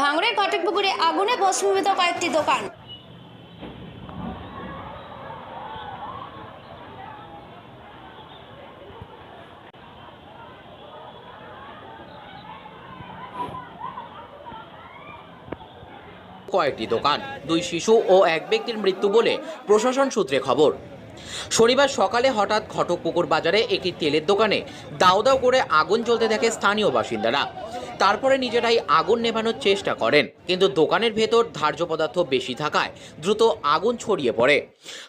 ভাঙড়ের ঘটকপুকুরে আগুনে ভস্মীভূত কয়েকটি দোকান। কয়েকটি দোকান, দুই শিশু ও এক ব্যক্তির মৃত্যু বলে প্রশাসন সূত্রে খবর। শনিবার সকালে হঠাৎ ঘটকপুকুর বাজারে একটি তেলের দোকানে দাউ দাও করে আগুন জ্বলতে দেখে স্থানীয় বাসিন্দারা। তারপরে নিজেরাই আগুন নেভানোর চেষ্টা করেন। কিন্তু দোকানের ভেতর ধার্য পদার্থ বেশি থাকায় দ্রুত আগুন ছড়িয়ে পড়ে।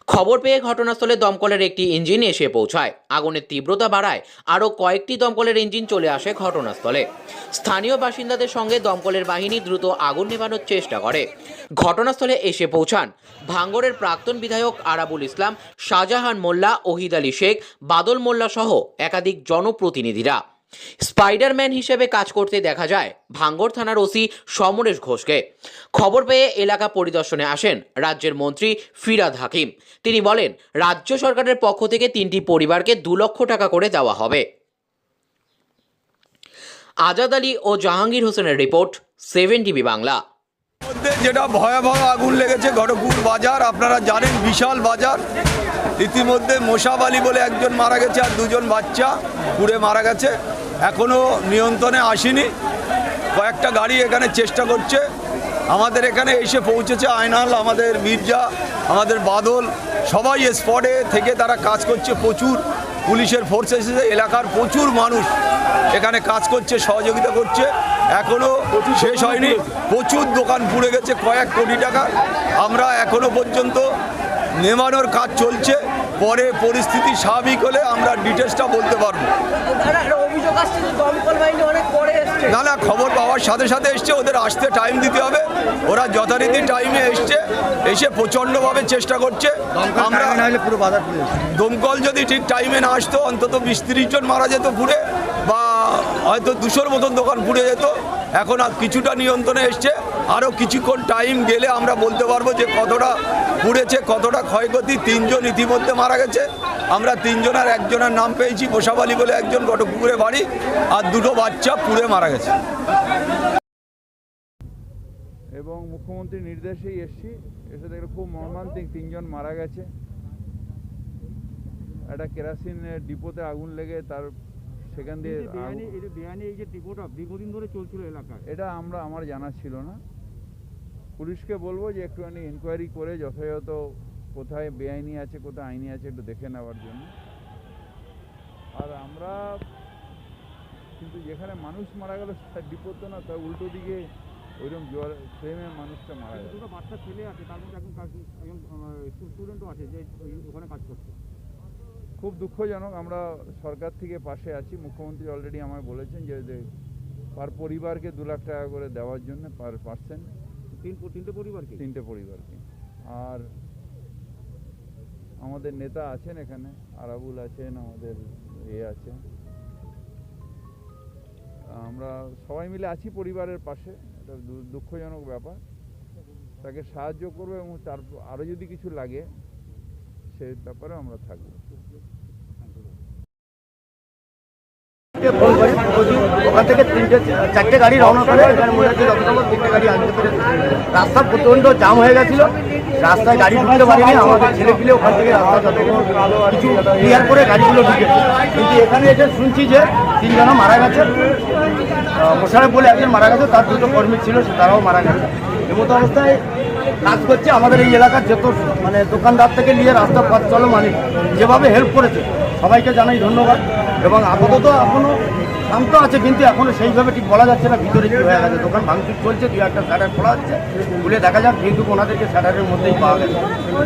খবর পেয়ে ঘটনাস্থলে দমকলের একটি ইঞ্জিন এসে পৌঁছায়। আগুনের তীব্রতা বাড়ায় আরও কয়েকটি দমকলের ইঞ্জিন চলে আসে ঘটনাস্থলে। স্থানীয় বাসিন্দাদের সঙ্গে দমকলের বাহিনী দ্রুত আগুন নেভানোর চেষ্টা করে। ঘটনাস্থলে এসে পৌঁছান ভাঙ্গরের প্রাক্তন বিধায়ক আরাবুল ইসলাম, শাহজাহান মোল্লা, ওহিদ আলী শেখ, বাদল মোল্লা সহ একাধিক জনপ্রতিনিধিরা। স্পাইডারম্যান হিসেবে কাজ করতে দেখা যায় ভাঙ্গর থানার ওসি সমরেশ ঘোষকে। খবর পেয়ে এলাকা পরিদর্শনে আসেন রাজ্যের মন্ত্রী ফিরাদ হাকিম। তিনি বলেন, রাজ্য সরকারের পক্ষ থেকে তিনটি পরিবারকে দু লক্ষ টাকা করে দেওয়া হবে। আজাদ আলী ও জাহাঙ্গীর হোসেনের রিপোর্ট, সেভেন টিভি বাংলা। যেটা ভয়াবহ আগুন লেগেছে ঘটকুর বাজার, আপনারা জানেন বিশাল বাজার। ইতিমধ্যে মোশাব আলী বলে একজন মারা গেছে আর দুজন বাচ্চা পুড়ে মারা গেছে। এখনও নিয়ন্ত্রণে আসেনি। কয়েকটা গাড়ি এখানে চেষ্টা করছে। আমাদের এখানে এসে পৌঁছেছে আয়নাল আমাদের মির্জা আমাদের বাদল। সবাই স্পটে থেকে তারা কাজ করছে। প্রচুর পুলিশের ফোর্স এসেছে। এলাকার প্রচুর মানুষ এখানে কাজ করছে সহযোগিতা করছে। এখনও শেষ হয়নি। প্রচুর দোকান পুড়ে গেছে কয়েক কোটি টাকা। আমরা এখনও পর্যন্ত নেমানোর কাজ চলছে। পরে পরিস্থিতি স্বাভাবিক হলে আমরা ডিটেলসটা বলতে পারব। দমকল বাহিনী অনেক পরে এসছে না না খবর পাওয়ার সাথে সাথে এসছে ওদের আসতে টাইম দিতে হবে। ওরা যথারীতি টাইমে এসছে এসে প্রচণ্ডভাবে চেষ্টা করছে। আমরা পুরো দমকল যদি ঠিক টাইমে না আসতো অন্তত বিশ তিরিশ জন মারা যেত পুড়ে বা হয়তো দুশোর মতন দোকান পুড়ে যেত। এখন আর কিছুটা নিয়ন্ত্রণে এসছে। আরও কিছুক্ষণ টাইম গেলে আমরা বলতে পারব যে কতটা পুড়েছে কতটা ক্ষয়ক্ষতি তিনজন ইতিমধ্যে মারা গেছে। আমরা তিনজন আর একজনের নাম পেয়েছি আলী বলে একজন গটপুকুরে বাড়ি আর দুটো বাচ্চা পুড়ে মারা গেছে। এবং মুখ্যমন্ত্রীর নির্দেশেই এসছি এসে দেখলে খুব মর্মান্তিক তিনজন মারা গেছে। একটা কেরাসিন ডিপোতে আগুন লেগে তার সেখান দিয়ে এই যে বেআইনি আগুন- এই যে বেআইনি এই যে ডিপোটা দীর্ঘদিন ধরে চলছিল এলাকায়। এটা আমরা আমার জানা ছিল না। পুলিশকে বলব যে একটুখানি ইনকোয়ারি করে যথাযথ কোথায় বেআইনি আছে কোথায় আইনি আছে একটু দেখে নেওয়ার জন্য। আর আমরা কিন্তু যেখানে মানুষ মারা গেল তার তো না তার উল্টো দিকে ওইরকম জল ফ্রেমে মানুষটা মারা গেল। দুটো বাচ্চা ছেলে আছে তার মধ্যে একজন একজন স্টুডেন্টও আছে যে ওখানে কাজ করছে। খুব দুঃখজনক আমরা সরকার থেকে পাশে আছি। মুখ্যমন্ত্রী অলরেডি আমায় বলেছেন যে পার পরিবারকে দু লাখ টাকা করে দেওয়ার জন্য পার পার্সেন্ট তিন তিনটে পরিবারকে? তিনটে পরিবারকে। আর আমাদের নেতা আছেন এখানে, আরাবুল আছেন, আমাদের এ আছে। আমরা সবাই মিলে আছি পরিবারের পাশে, এটা দুঃখজনক ব্যাপার। তাকে সাহায্য করবে এবং তার আরও যদি কিছু লাগে, সে ব্যাপারে আমরা থাকব। ওখান থেকে তিনটে, চারটে গাড়ি রওনা করে এখানে মনে হচ্ছে যত সম্ভব তিনটে গাড়ি আনতে পেরেছে রাস্তা প্রচণ্ড জাম হয়ে গেছিল। রাস্তায় গাড়ি ঢুকতে পারিনি, আমাদের ছেলে পিলে ওখান থেকে রাস্তা যত কিছু ক্লিয়ার করে গাড়িগুলো ঢুকে কিন্তু এখানে এসে শুনছি যে তিনজন মারা গেছে। মোশারফ বলে একজন মারা গেছে, তার দুটো কর্মী ছিল তারাও মারা গেছে। এমতো অবস্থায় কাজ করছে আমাদের এই এলাকার যত মানে দোকানদার থেকে নিয়ে রাস্তা পথ চলো মালিক যেভাবে হেল্প করেছে। সবাইকে জানাই ধন্যবাদ এবং আপাতত এখনও শান্ত আছে কিন্তু এখনও সেইভাবে ঠিক বলা যাচ্ছে না ভিতরে কি হয়ে গেছে। দোকান ভাঙচুর চলছে দু একটা স্যাটার খোলা হচ্ছে খুলে দেখা যাক কিন্তু ওনাদেরকে স্যাটারের মধ্যেই পাওয়া গেছে।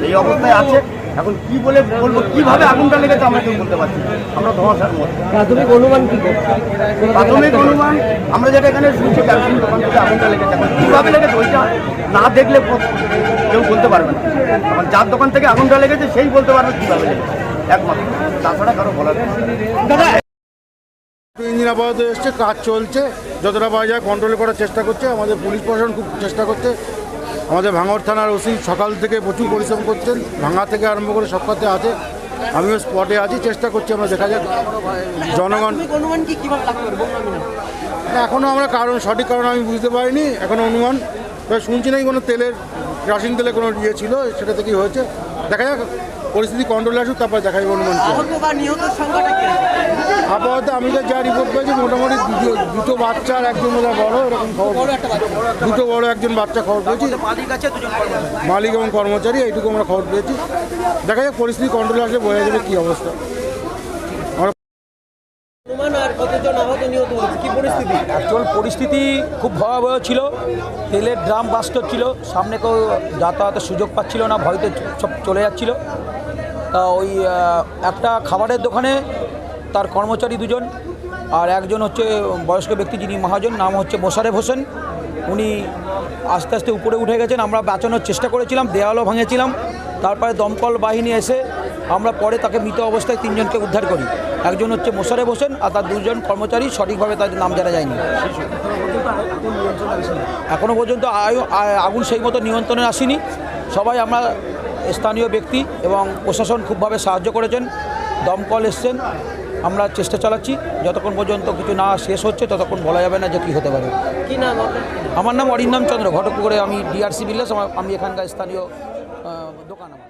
এই অবস্থায় আছে। এখন কি বলে বলব কীভাবে আগুনটা লেগেছে আমরা কেউ বলতে পারছি। আমরা ধোঁয়াশার মধ্যে। প্রাথমিক অনুমান কি প্রাথমিক অনুমান আমরা যেটা এখানে শুনছি ক্যান্টিন দোকান থেকে আগুনটা লেগেছে। এখন কীভাবে লেগেছে ওইটা না দেখলে কেউ বলতে পারবে না। এখন যার দোকান থেকে আগুনটা লেগেছে সেই বলতে পারবে কীভাবে লেগেছে। একমাত্র। তাছাড়া কারও বলার। ইঞ্জিন আপাতত এসছে কাজ চলছে যতটা পাওয়া যায় কন্ট্রোল করার চেষ্টা করছে আমাদের পুলিশ প্রশাসন খুব চেষ্টা করছে। আমাদের ভাঙর থানার ওসি সকাল থেকে প্রচুর পরিশ্রম করছেন ভাঙা থেকে আরম্ভ করে সব কাজে আছে। আমিও স্পটে আছি চেষ্টা করছি আমরা দেখা যাক। জনগণ প্রাথমিক অনুমান কি কীভাবে লাগতে পারে বলুন আমি না। না, এখনও আমরা কারণ সঠিক কারণ আমি বুঝতে পারিনি এখনও অনুমান তবে শুনছি নাকি কোনো তেলের কেরোসিন তেলে কোনো ইয়ে ছিল সেটা থেকেই হয়েছে? দেখা যাক পরিস্থিতি কন্ট্রোলে আসুক তারপর দেখা যাবে অনুমান আমি তো যা রিপোর্ট পেয়েছি মোটামুটি দুটো দুটো বাচ্চা আর একজন বোধহয় বড় এরকম খবর দুটো বড় একজন বাচ্চা খবর পেয়েছি। মালিক এবং কর্মচারী এইটুকু আমরা খবর পেয়েছি। দেখা যাক পরিস্থিতি কন্ট্রোলে আসলে বোঝা যাবে কী অবস্থা। অনুমান আর কতজন আহত নিহত হয়েছে? কি পরিস্থিতি? অ্যাকচুয়াল পরিস্থিতি খুব ভয়াবহ ছিল। তেলের ড্রাম বাস্ট হচ্ছিল। সামনে কেউ যাতায়াতের সুযোগ পাচ্ছিল না ভয়তে সব চলে যাচ্ছিল। তা ওই একটা খাবারের দোকানে তার কর্মচারী দুজন আর একজন হচ্ছে বয়স্ক ব্যক্তি যিনি মহাজন, নাম হচ্ছে মোশারেফ হোসেন। উনি আস্তে আস্তে উপরে উঠে গেছেন, আমরা বাঁচানোর চেষ্টা করেছিলাম, দেয়ালও ভাঙেছিলাম। তারপরে দমকল বাহিনী এসে আমরা পরে তাকে মৃত অবস্থায় তিনজনকে উদ্ধার করি। একজন হচ্ছে মোশারেফ হোসেন আর তার দুজন কর্মচারী, সঠিকভাবে তাদের নাম জানা যায়নি। এখনও পর্যন্ত আয়ু- আগুন সেই মতো নিয়ন্ত্রণে আসেনি। সবাই আমরা স্থানীয় ব্যক্তি এবং প্রশাসন খুবভাবে সাহায্য করেছেন। দমকল এসছেন। আমরা চেষ্টা চালাচ্ছি যতক্ষণ পর্যন্ত কিছু না শেষ হচ্ছে ততক্ষণ বলা যাবে না যে কী হতে পারে। কি নাম আমার নাম অরিন্দম চন্দ্র ঘটকপুকুরে আমি ডিআরসি বিল্লাস আমি এখানকার স্থানীয় দোকান আমার।